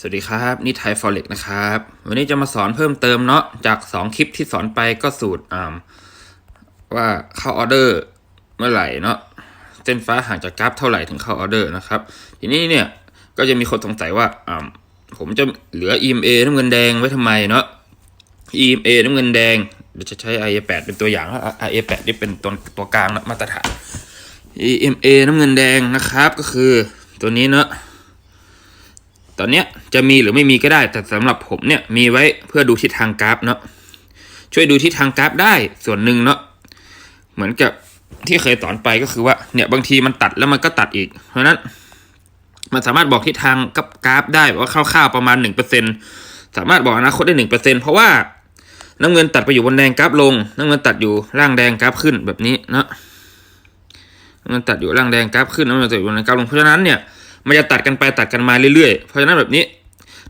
สวัสดีครับนี่ไทยฟอเร็กนะครับ วันนี้จะมาสอนเพิ่มเติมเนาะจาก 2 คลิปที่สอนไปก็สูตรอ่าว่าเข้าออเดอร์เมื่อไหร่เนาะเส้นฟ้าห่างจากกราฟเท่าไหร่ถึงเข้าออเดอร์นะครับ ทีนี้เนี่ยก็จะมีคนสงสัยว่าอ่าผมจะเหลือ EMA น้ำเงินแดงไว้ทำไมเนาะ EMA น้ำเงินแดงเดี๋ยวจะใช้ IA8 เป็นตัวอย่างแล้ว IA8 นี่เป็นตัวตัวกลางนะมาตรฐาน EMA น้ำเงินแดงนะครับก็คือตัวนี้เนาะ ตอนเนี้ยจะมีหรือไม่มีก็ได้ แต่สำหรับผมเนี่ยมีไว้เพื่อดูทิศทางกราฟเนาะช่วยดูทิศทางกราฟได้ส่วนหนึ่งเนาะเหมือนกับที่เคยสอนไปก็คือว่าเนี่ยบางทีมันตัดแล้วมันก็ตัดอีก เพราะนั้นมันสามารถบอกทิศทางกับกราฟได้ว่าคร่าวๆประมาณหนึ่งเปอร์เซ็นสามารถบอกอนาคตได้หนึ่งเปอร์เซ็นเพราะว่าน้ำเงินตัดไปอยู่บนแดงกราฟลง น้ำเงินตัดอยู่ล่างแดงกราฟขึ้นแบบนี้เนาะน้ำเงินตัดอยู่ล่างแดงกราฟขึ้นน้ำเงินตัดอยู่บนแดงกราฟลงเพราะฉะนั้นเนี่ย มันจะตัดกันไปตัดกันมาเรื่อยๆ เพราะฉะนั้นแบบนี้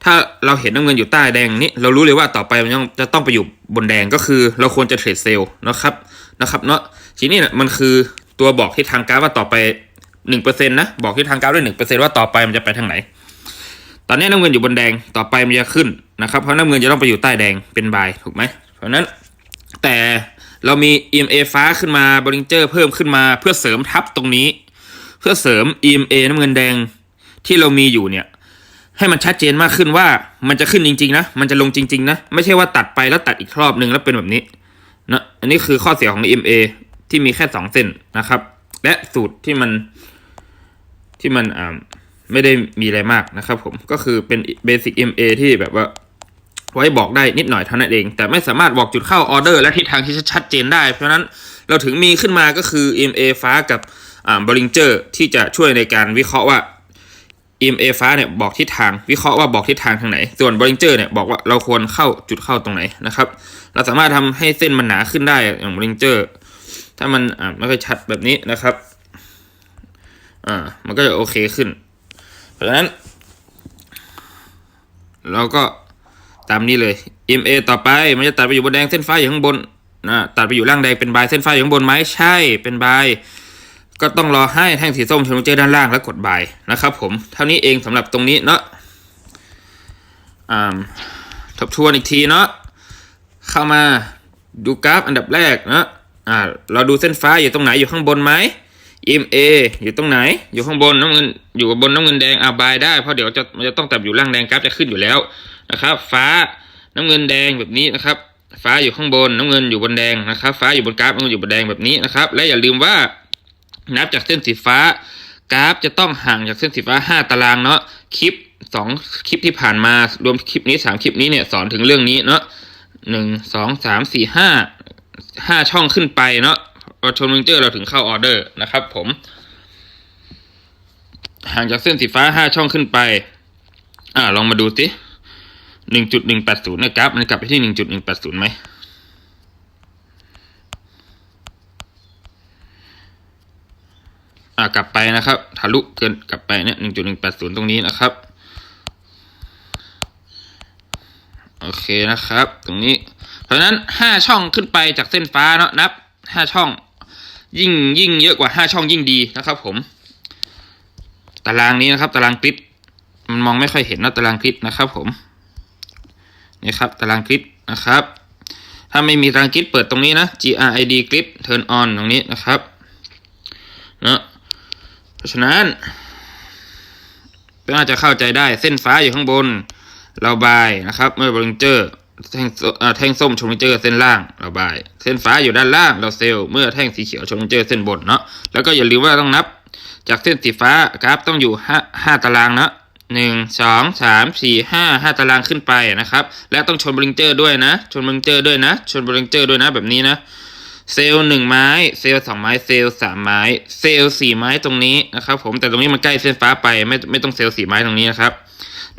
ถ้าเราเห็นน้ำเงินอยู่ใต้แดงนี้ เรารู้เลยว่าต่อไปมันจะต้องไปอยู่บนแดงก็คือ เราควรจะเทรดเซลล์นะครับนะครับเนาะทีนี้มันคือตัวบอกทิศทางกราฟว่าต่อไปหนึ่งเปอร์เซ็นต์นะบอกทิศทางกราฟด้วยหนึ่งเปอร์เซ็นต์ว่าต่อไปมันจะไปทางไหน ตอนนี้น้ำเงินอยู่บนแดงต่อไปมันจะขึ้นนะครับ เพราะน้ำเงินจะต้องไปอยู่ใต้แดงเป็นบายถูกไหมเพราะฉะนั้นแต่เรามี EMA ฟ้าขึ้นมาบริงเจอร์เพิ่มขึ้นมาเพื่อเสริมทับตรงนี้ เพื่อเสริม EMA น้ำเงินแดง ที่เรามีอยู่เนี่ย ให้มันชัดเจนมากขึ้นว่ามันจะขึ้นจริง ๆ นะ มันจะลงจริง ๆ นะ ไม่ใช่ว่าตัดไปแล้วตัดอีกรอบหนึ่งแล้วเป็นแบบนี้นะอันนี้คือข้อเสียของ EMA ที่มีแค่สองเส้นนะครับ และสูตรที่มันที่มันอ่าไม่ได้มีอะไรมากนะครับผมก็คือเป็นเบสิก EMA ที่แบบว่าไว้บอกได้นิดหน่อยเท่านั้นเอง แต่ไม่สามารถบอกจุดเข้าออเดอร์และทิศทางที่ชัดเจนได้ เพราะฉะนั้นเราถึงมีขึ้นมาก็คือ EMA ฟ้ากับอ่าบริงเจอร์ที่จะช่วยในการวิเคราะห์ว่า EMA ฟ้าเนี่ยบอกทิศทางวิเคราะห์ว่าบอกทิศทางทางไหน ส่วนบริงเจอร์เนี่ยบอกว่าเราควรเข้าจุดเข้าตรงไหนนะครับ เราสามารถทำให้เส้นมันหนาขึ้นได้อย่างบริงเจอร์ถ้ามันอ่าไม่ค่อยชัดแบบนี้นะครับอ่ามันก็จะโอเคขึ้น เพราะฉะนั้น เราก็ตามนี้เลย EMA ต่อไปมันจะตัดไปอยู่บนแดงเส้นฟ้าอยู่ข้างบนนะตัดไปอยู่ล่างแดงเป็นบายเส้นฟ้าอยู่ข้างบนไหมใช่เป็นบาย ก็ต้องรอให้แท่งสีส้มชนเจด้านล่างแล้วกดบายนะครับผม เท่านี้เองสำหรับตรงนี้เนาะอ่าทบทวนอีกทีเนาะเข้ามาดูกราฟอันดับแรกเนาะอ่าเราดูเส้นฟ้าอยู่ตรงไหนอยู่ข้างบนไหม EMA อยู่ตรงไหน อยู่ข้างบนน้ำเงินอยู่บนน้ำเงินแดงอ่าบายได้เพราะเดี๋ยวจะมันจะต้องตับอยู่ล่างแดงกราฟจะขึ้นอยู่แล้วนะครับ ฟ้าน้ำเงินแดงแบบนี้นะครับ ฟ้าอยู่ข้างบนน้ำเงินอยู่บนแดงนะครับ ฟ้าอยู่บนกราฟน้ำเงินอยู่บนแดงแบบนี้นะครับ และอย่าลืมว่า นับจากเส้นสีฟ้ากราฟจะต้องห่างจากเส้นสีฟ้าห้าตารางเนาะคลิปสองคลิปที่ผ่านมารวมคลิปนี้สามคลิปนี้เนี่ยสอนถึงเรื่องนี้เนาะหนึ่งสองสามสี่ห้าห้าช่องขึ้นไปเนาะเราชนวิงเจอร์เราถึงเข้าออเดอร์นะครับผมห่างจากเส้นสีฟ้าห้าช่องขึ้นไป อ่า ลองมาดูสิหนึ่งจุดหนึ่งแปดศูนย์นะครับ มันกลับไปที่หนึ่งจุดหนึ่งแปดศูนย์ไหม อ่ากลับไปนะครับทะลุเกินกลับไปเนี่ยหนึ่งจุดหนึ่งแปดศูนย์ตรงนี้นะครับ โอเคนะครับ ตรงนี้ เพราะฉะนั้นห้าช่องขึ้นไปจากเส้นฟ้าเนาะนับห้าช่อง ยิ่งยิ่งเยอะกว่าห้าช่องยิ่งดีนะครับผม ตารางนี้นะครับ ตารางกริดมันมองไม่ค่อยเห็นนะตารางกริดนะครับผมนี่ครับตารางกริดนะครับ ถ้าไม่มีตารางกริดเปิดตรงนี้นะ grid grid turn on ตรงนี้นะครับเนาะ ราะฉะนั้นน่าจะเข้าใจได้เส้นฟ้าอยู่ข้างบน เราบายนะครับ เมื่อบริงเจอร์แท่งแท่งส้มชนบริงเจอร์เส้นล่างเราบาย เส้นฟ้าอยู่ด้านล่างเราเซลล์เมื่อแท่งสีเขียวชนบริงเจอร์เส้นบนเนาะแล้วก็อย่าลืมว่าต้องนับ จากเส้นสีฟ้ากราฟต้องอยู่ห้าห้าตารางนะหนึ่งสองสามสี่ห้าห้าตารางขึ้นไปนะครับ และต้องชนบริงเจอร์ด้วยนะ ชนบริงเจอร์ด้วยนะ ชนบริงเจอร์ด้วยนะแบบนี้นะ เซลล์หนึ่งไม้ เซลล์สองไม้ เซลล์สามไม้ เซลล์สี่ไม้ตรงนี้นะครับผม แต่ตรงนี้มันใกล้เส้นฟ้าไป ไม่ไม่ต้องเซลล์สี่ไม้ตรงนี้นะครับ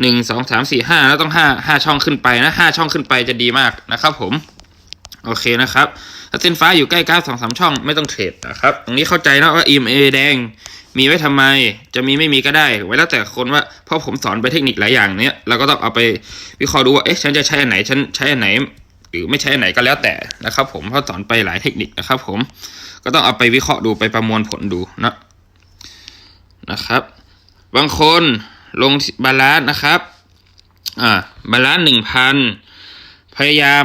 หนึ่งสองสามสี่ห้าแล้วต้องห้าห้าช่องขึ้นไปนะห้าช่องขึ้นไปจะดีมากนะครับผม โอเคนะครับ ถ้าเส้นฟ้าอยู่ใกล้กราฟสองสามช่องไม่ต้องเทรดนะครับ ตรงนี้เข้าใจนะว่า EMA แดงมีไว้ทำไม จะมีไม่มีก็ได้ ไว้แล้วแต่คนว่าเพราะผมสอนไปเทคนิคหลายอย่างเนี้ยเราก็ต้องเอาไปวิเคราะห์ดูว่า เอ๊ะ ฉันจะใช้อันไหน ฉันใช้อันไหน หรือไม่ใช้ไหนก็แล้วแต่นะครับ ผมเพราะสอนไปหลายเทคนิคนะครับ ผมก็ต้องเอาไปวิเคราะห์ดูไปประมวลผลดูนะนะครับ บางคนลงบาลานซ์นะครับอ่าบาลานซ์หนึ่งพันพยายาม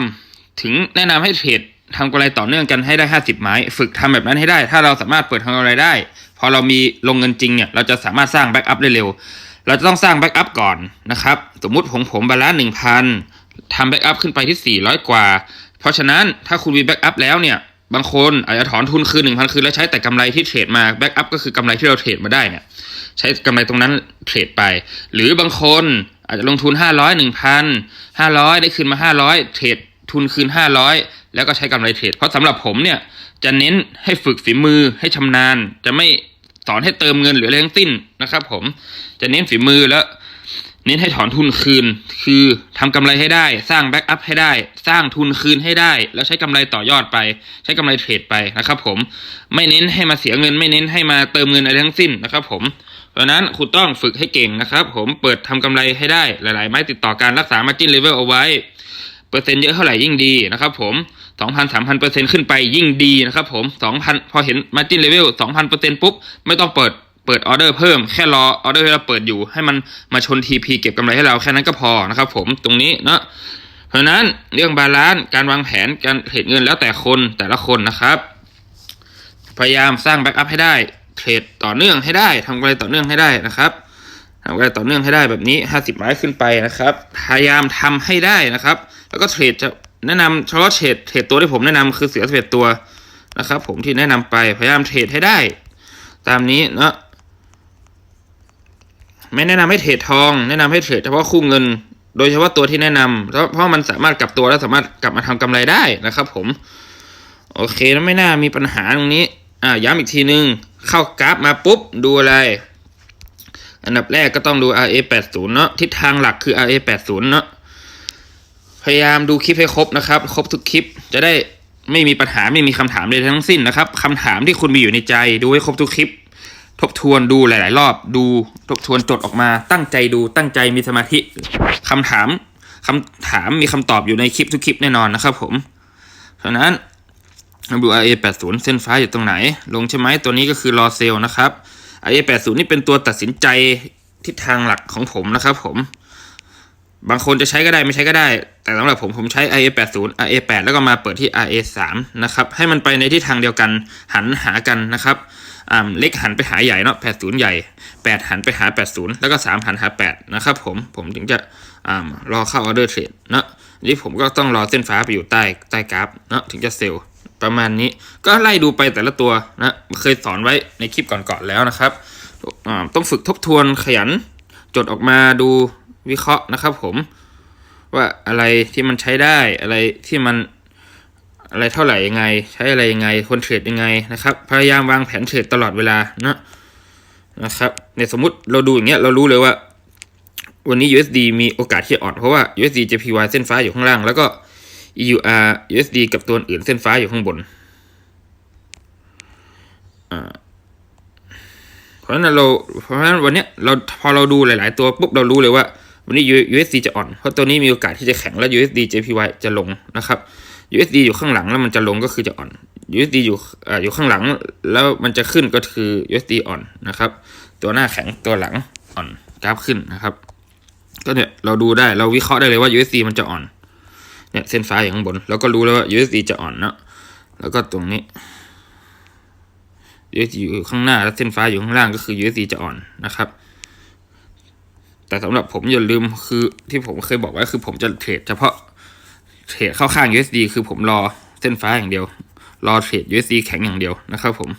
ถึงแนะนำให้เทรดทำกำไรต่อเนื่องกันให้ได้ห้าสิบไม้ ฝึกทำแบบนั้นให้ได้ ถ้าเราสามารถเปิดทำกำไรได้ พอเรามีลงเงินจริงเนี่ยเราจะสามารถสร้างแบ็กอัพได้เร็ว เราจะต้องสร้างแบ็กอัพก่อนนะครับ สมมุติผมผมบาลานซ์หนึ่งพัน ทำแบ็กอัพขึ้นไปที่สี่ร้อยกว่า เพราะฉะนั้นถ้าคุณมีแบ็กอัพแล้วเนี่ย บางคนอาจจะถอนทุนคืนหนึ่งพันคืน แล้วใช้แต่กำไรที่เทรดมาแบ็กอัพก็คือกำไรที่เราเทรดมาได้เนี่ยใช้กำไรตรงนั้นเทรดไป หรือบางคนอาจจะลงทุนห้าร้อยหนึ่งพันห้าร้อยได้คืนมาห้าร้อยเทรดทุนคืนห้าร้อยแล้วก็ใช้กำไรเทรด เพราะสำหรับผมเนี่ยจะเน้นให้ฝึกฝีมือให้ชำนาญ จะไม่สอนให้เติมเงินหรืออะไรทั้งสิ้นนะครับผมจะเน้นฝีมือแล้ว เน้นให้ถอนทุนคืน คือทำกำไรให้ได้ สร้างแบ็กอัพให้ได้ สร้างทุนคืนให้ได้ แล้วใช้กำไรต่อยอดไป ใช้กำไรเทรดไปนะครับ ผม ไม่เน้นให้มาเสียเงิน ไม่เน้นให้มาเติมเงินอะไรทั้งสิ้นนะครับ ผม เพราะนั้นคุณต้องฝึกให้เก่งนะครับ ผมเปิดทำกำไรให้ได้หลาย ๆ ไม้ติดต่อการรักษา margin level เอาไว้ เปอร์เซ็นต์เยอะเท่าไหร่ยิ่งดีนะครับผมสองพันสามพันเปอร์เซ็นต์ขึ้นไปยิ่งดีนะครับผมสองพันพอเห็น margin level สองพันเปอร์เซ็นต์ปุ๊บไม่ต้องเปิด เปิดออเดอร์เพิ่มแค่รอออเดอร์ที่เราเปิดอยู่ ให้มันมาชน TP เก็บกำไรให้เราแค่นั้นก็พอนะครับผมตรงนี้เนาะเพราะนั้นเรื่องบาลานซ์การวางแผนการเทรดเงินแล้วแต่คนแต่ละคนนะครับ พยายามสร้างแบ็กอัพให้ได้เทรดต่อเนื่องให้ได้ทำกำไรต่อเนื่องให้ได้นะครับทำกำไรต่อเนื่องให้ได้แบบนี้ห้าสิบไม้ขึ้นไปนะครับ พยายามทำให้ได้นะครับ แล้วก็เทรดจะแนะนำเฉพาะเทรดเทรดตัวที่ผมแนะนำคือเสือสเอ็ดตัวนะครับ ผมที่แนะนำไปพยายามเทรดให้ได้ ตามนี้เนาะ ไม่แนะนำให้เทรดทอง แนะนำให้เทรดเฉพาะคู่เงิน โดยเฉพาะตัวที่แนะนำเพราะเพราะมันสามารถกลับตัวแล้วสามารถกลับมาทำกำไรได้นะครับ ผม โอเคแล้วไม่น่ามีปัญหาตรงนี้ อ่าย้ำอีกทีนึง เข้ากราฟมาปุ๊บดูอะไร อันดับแรกก็ต้องดู RA 80เนาะทิศทางหลักคือ RA 80เนาะพยายามดูคลิปให้ครบนะครับ ครบทุกคลิปจะได้ไม่มีปัญหาไม่มีคำถามใดทั้งสิ้นนะครับคำถามที่คุณมีอยู่ในใจดูให้ครบทุกคลิป ทบทวนดูหลาย ๆ รอบดูทบทวนจดออกมา ตั้งใจดูตั้งใจมีสมาธิคำถามคำถามมีคำตอบอยู่ในคลิปทุกคลิปแน่นอนนะครับผม เพราะฉะนั้นมาดู RA 80เส้นฟ้าอยู่ตรงไหน ลงใช่ไหมตัวนี้ก็คือรอเซลนะครับ RA 80นี่เป็นตัวตัดสินใจทิศทางหลักของผมนะครับผม บางคนจะใช้ก็ได้ไม่ใช้ก็ได้ แต่สำหรับผมผมใช้ RA 80 RA 8แล้วก็มาเปิดที่ RA 3นะครับ ให้มันไปในทิศทางเดียวกันหันหากันนะครับเล็กหันไปหาใหญ่เนาะ80 ใหญ่ 8 หันไปหา 80 แล้วก็ 3 หันหา 8 นะครับผม ผมถึงจะอรอเข้าออเดอร์เทรดเนาะนี่ผมก็ต้องรอเส้นฟ้าไปอยู่ใต้ใต้กราฟเนาะถึงจะเซลล์ประมาณนี้ ก็ไล่ดูไปแต่ละตัวนะเคยสอนไว้ในคลิปก่อนๆแล้วนะครับต้องฝึกทบทวนขยันจดออกมาดู วิเคราะห์นะครับผมว่าอะไรที่มันใช้ได้อะไรที่มันอะไรเท่าไหร่ยังไง ใช้อะไรยังไงคนเทรดยังไงนะครับ พยายามวางแผนเทรดตลอดเวลานะนะครับในสมมุติเราดูอย่างเงี้ยเรารู้เลยว่า วันนี้ USD มีโอกาสที่จะอ่อนเพราะว่า USD JPY เส้นฟ้าอยู่ข้างล่าง แล้วก็ EUR USD กับตัวอื่นเส้นฟ้าอยู่ข้างบนเพราะฉะนั้นเราเพราะฉะนั้นวันเนี้ยเราพอเราดูหลาย ๆ ตัวปุ๊บเรารู้เลยว่า วันนี้ USD จะอ่อน เพราะตัวนี้มีโอกาสที่จะแข็งและ USD JPY จะลงนะครับ USD อยู่ข้างหลังแล้วมันจะลงก็คือจะอ่อน USD อยู่อ่าอยู่ข้างหลังแล้วมันจะขึ้นก็คือ USD อ่อนนะครับ ตัวหน้าแข็งตัวหลังอ่อนกราฟขึ้นนะครับก็เนี่ยเราดูได้เราวิเคราะห์ได้เลยว่า USD มันจะอ่อนเนี่ยเส้นฟ้าอยู่ข้างบนเราก็รู้แล้วว่า USD จะอ่อนเนาะแล้วก็ตรงนี้ USD อยู่ข้างหน้า แล้วเส้นฟ้าอยู่ข้างล่างก็คือ USD จะอ่อนนะครับ แต่สำหรับผมอย่าลืมคือที่ผมเคยบอกไว้คือผมจะเทรดเฉพาะเทรดเข้าข้าง USD คือผมรอเส้นฟ้าอย่างเดียว รอเทรด USD แข็งอย่างเดียวนะครับผม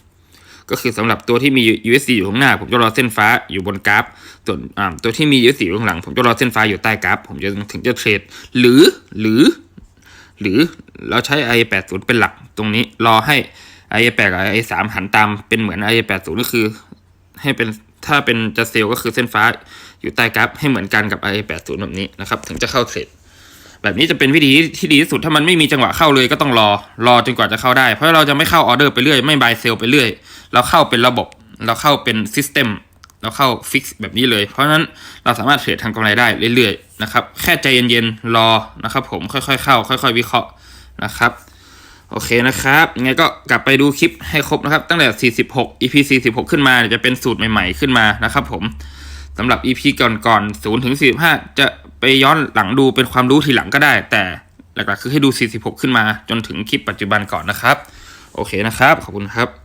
ก็คือสำหรับตัวที่มี USD อยู่ข้างหน้า ผมจะรอเส้นฟ้าอยู่บนกราฟ ส่วนอ่าตัวที่มี USD อยู่ข้างหลัง ผมจะรอเส้นฟ้าอยู่ใต้กราฟ ผมจะถึงจะเทรด หรือหรือ หรือเราใช้ i 8 0เป็นหลักตรงนี้รอให้ i 8กับ i 3หันตามเป็นเหมือน i 8 0ก็คือ ให้เป็น ถ้าเป็นจะเซลก็คือเส้นฟ้าอยู่ใต้กราฟให้เหมือนกันกับ i 8 0แบบนี้นะครับ ถึงจะเข้าเทรดแบบนี้จะเป็นวิธีที่ดีที่สุดถ้ามันไม่มีจังหวะเข้าเลยก็ต้องรอรอจนกว่าจะเข้าได้ เพราะเราจะไม่เข้าออเดอร์ไปเรื่อย ไม่บายเซลไปเรื่อย เราเข้าเป็นระบบ เราเข้าเป็นซิสเต็มเราเข้าฟิกซ์แบบนี้เลย เพราะฉะนั้นเราสามารถเทรดทำกำไรได้เรื่อยๆนะครับแค่ใจเย็นๆรอนะครับผมค่อยๆเข้า ค่อย ๆ วิเคราะห์นะครับ โอเคนะครับยังไงก็กลับไปดูคลิปให้ครบนะครับ ตั้งแต่ 46 EP 46 ขึ้นมาจะเป็นสูตรใหม่ๆขึ้นมานะครับผมสำหรับ EP ก่อนๆ0ถึง45 จะไปย้อนหลังดูเป็นความรู้ทีหลังก็ได้ แต่หลักๆคือให้ดู 46 ขึ้นมาจนถึงคลิปปัจจุบันก่อนนะครับ โอเคนะครับ ขอบคุณครับ